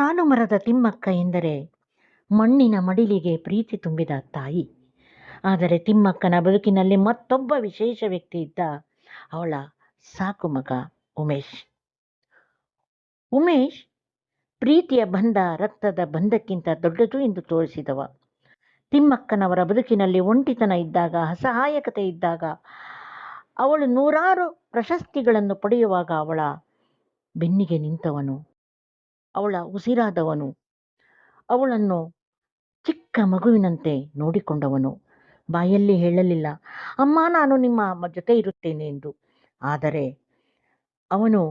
ಸಾಲು ಮರದ ತಿಮ್ಮಕ್ಕ ಎಂದರೆ ಮಣ್ಣಿನ ಮಡಿಲಿಗೆ ಪ್ರೀತಿ ತುಂಬಿದ ತಾಯಿ. ಆದರೆ ತಿಮ್ಮಕ್ಕನ ಬದುಕಿನಲ್ಲಿ ಮತ್ತೊಬ್ಬ ವಿಶೇಷ ವ್ಯಕ್ತಿ ಇದ್ದ ಅವಳ ಸಾಕು ಮಗ ಉಮೇಶ್. ಉಮೇಶ್ ಪ್ರೀತಿಯ ಬಂಧ ರಕ್ತದ ಬಂಧಕ್ಕಿಂತ ದೊಡ್ಡದು ಎಂದು ತೋರಿಸಿದವ. ತಿಮ್ಮಕ್ಕನವರ ಬದುಕಿನಲ್ಲಿ ಒಂಟಿತನ ಇದ್ದಾಗ, ಅಸಹಾಯಕತೆ ಇದ್ದಾಗ ಅವಳು ನೂರಾರು ಪ್ರಶಸ್ತಿಗಳನ್ನು ಪಡೆಯುವಾಗ ಅವಳ ಬೆನ್ನಿಗೆ ನಿಂತವನು. ಅವಳ ಉಸಿರಾದವನು. ಅವಳನ್ನು ಚಿಕ್ಕ ಮಗುವಿನಂತೆ ನೋಡಿಕೊಂಡವನು. ಬಾಯಲ್ಲಿ ಹೇಳಲಿಲ್ಲ, ಅಮ್ಮ, ನಾನು ನಿಮ್ಮ ಜೊತೆ ಇರುತ್ತೇನೆ ಎಂದು. ಆದರೆ ಅವನು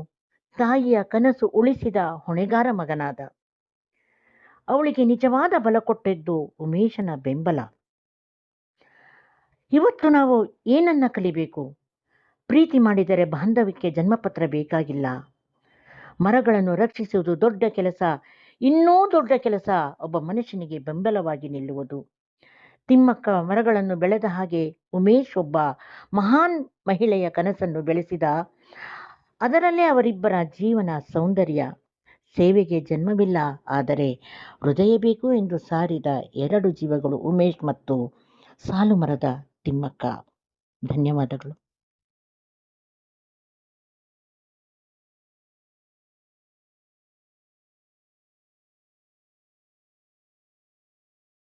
ತಾಯಿಯ ಕನಸು ಉಳಿಸಿದ ಹೊಣೆಗಾರ ಮಗನಾದ. ಅವಳಿಗೆ ನಿಜವಾದ ಬಲ ಕೊಟ್ಟಿದ್ದು ಉಮೇಶನ ಬೆಂಬಲ. ಇವತ್ತು ನಾವು ಏನನ್ನ ಕಲಿಬೇಕು? ಪ್ರೀತಿ ಮಾಡಿದರೆ ಬಾಂಧವ್ಯಕ್ಕೆ ಜನ್ಮಪತ್ರ ಬೇಕಾಗಿಲ್ಲ. ಮರಗಳನ್ನು ರಕ್ಷಿಸುವುದು ದೊಡ್ಡ ಕೆಲಸ. ಇನ್ನೂ ದೊಡ್ಡ ಕೆಲಸ. ಒಬ್ಬ ಮನುಷ್ಯನಿಗೆ ಬೆಂಬಲವಾಗಿ ನಿಲ್ಲುವುದು. ತಿಮ್ಮಕ್ಕ ಮರಗಳನ್ನು ಬೆಳೆದ ಹಾಗೆ ಉಮೇಶ್ ಒಬ್ಬ ಮಹಾನ್ ಮಹಿಳೆಯ ಕನಸನ್ನು ಬೆಳೆಸಿದ. ಅದರಲ್ಲೇ ಅವರಿಬ್ಬರ ಜೀವನ ಸೌಂದರ್ಯ. ಸೇವೆಗೆ ಜನ್ಮವಿಲ್ಲ. ಆದರೆ ಹೃದಯ ಬೇಕು ಎಂದು ಸಾರಿದ ಎರಡು ಜೀವಗಳು ಉಮೇಶ್ ಮತ್ತು ಸಾಲು ಮರದ ತಿಮ್ಮಕ್ಕ. ಧನ್ಯವಾದಗಳು.